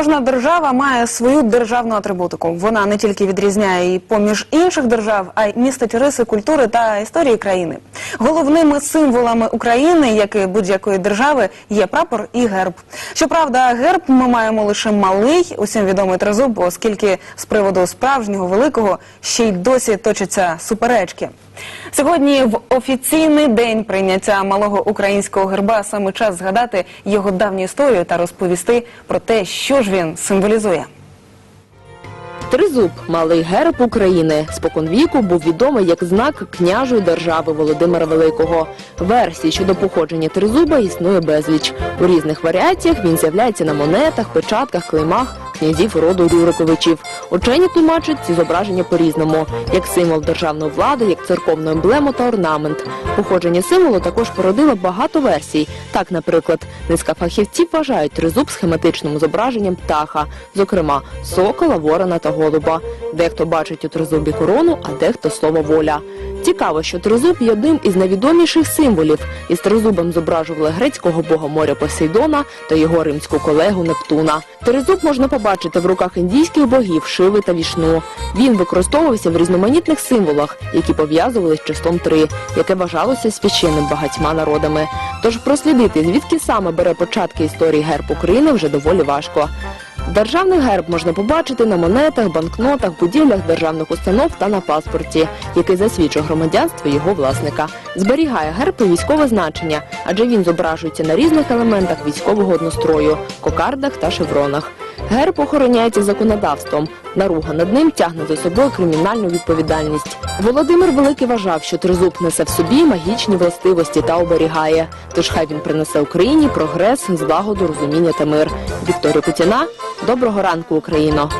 Кожна держава має свою державну атрибутику. Вона не тільки відрізняє її поміж інших держав, а й містить риси культури та історії країни. Головними символами України, як і будь-якої держави, є прапор і герб. Щоправда, герб ми маємо лише малий, усім відомий тризуб, оскільки з приводу справжнього великого ще й досі точаться суперечки. Сьогодні в офіційний день прийняття малого українського герба саме час згадати його давню історію та розповісти про те, що ж він символізує. Тризуб малий герб України споконвіку був відомий як знак княжої держави Володимира Великого. Версій щодо походження тризуба існує безліч. У різних варіаціях він з'являється на монетах, печатках, клеймах князів роду Рюриковичів. Учені тлумачать ці зображення по-різному, як символ державної влади, як церковну емблему та орнамент. Походження символу також породило багато версій. Так, наприклад, низка фахівців вважають тризуб схематичним зображенням птаха, зокрема сокола, ворона та голуба. Дехто бачить у тризубі корону, а дехто слово воля. Цікаво, що тризуб є одним із найвідоміших символів. Із тризубом зображували грецького бога моря Посейдона та його римську колегу Нептуна. Тризуб можна побачити в руках індійських богів Шиви та Вішну. Він використовувався в різноманітних символах, які пов'язували з числом три, яке вважалося священним багатьма народами. Тож прослідити, звідки саме бере початки історії герб України, вже доволі важко. Державний герб можна побачити на монетах, банкнотах, будівлях державних установ та на паспорті, який засвідчує громадянство його власника. Зберігає герб і військове значення, адже він зображується на різних елементах військового однострою, кокардах та шевронах. Герб охороняється законодавством. Наруга над ним тягне за собою кримінальну відповідальність. Володимир Великий вважав, що тризуб несе в собі магічні властивості та оберігає. Тож хай він принесе Україні прогрес, злагоду, розуміння та мир. Вікторія Путіна, Доброго ранку, Україно!